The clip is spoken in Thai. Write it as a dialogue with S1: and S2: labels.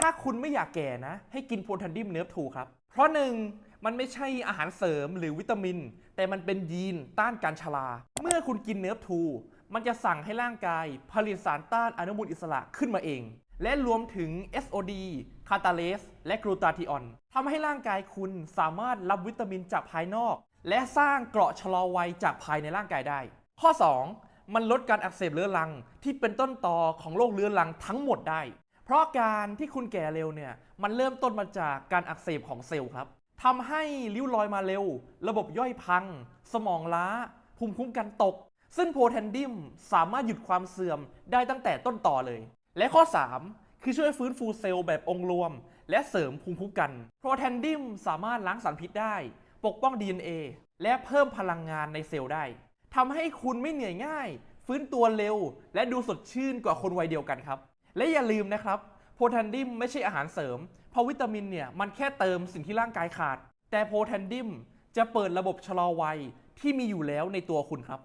S1: ถ้าคุณไม่อยากแก่นะ ให้กินโพแทนดิมเนื้อทูครับ เพราะหนึ่งมันไม่ใช่อาหารเสริมหรือวิตามิน แต่มันเป็นยีนต้านการชรา เมื่อคุณกินเนื้อทูมันจะสั่งให้ร่างกาย ผลิตสารต้านอนุมูลอิสระขึ้นมาเอง และรวมถึง SOD คาตาเลส และกลูตาธิออนทำให้ร่างกายคุณสามารถรับวิตามินจากภายนอก และสร้างเกราะชะลอวัยจากภายในร่างกายได้ ข้อ 2 มันลดการอักเสบเรื้อรังที่เป็นต้นตอของโรคเรื้อรังทั้งหมดได้ เพราะการที่คุณแก่เร็วเนี่ยมันเริ่มต้นมาจากการอักเสบของเซลล์ครับทำให้ริ้วรอยมาเร็ว ระบบย่อยพัง สมองล้า ภูมิคุ้มกันตก ซึ่งโพแทนดิมสามารถหยุดความเสื่อมได้ตั้งแต่ต้นต่อเลย และข้อ 3 คือช่วยฟื้นฟูเซลล์แบบองค์รวม และเสริมภูมิคุ้มกัน โพแทนดิมสามารถล้างสารพิษได้ ปกป้อง DNA และเพิ่มพลังงานในเซลล์ได้ทำให้คุณไม่เหนื่อยง่าย ฟื้นตัวเร็ว และดูสดชื่นกว่าคนวัยเดียวกันครับ และอย่าลืมนะครับโพแทสเซียมไม่ใช่อาหารเสริม เพราะวิตามินเนี่ยมันแค่เติมสิ่งที่ร่างกายขาด แต่โพแทสเซียมจะเปิดระบบชะลอวัยที่มีอยู่แล้วในตัวคุณครับ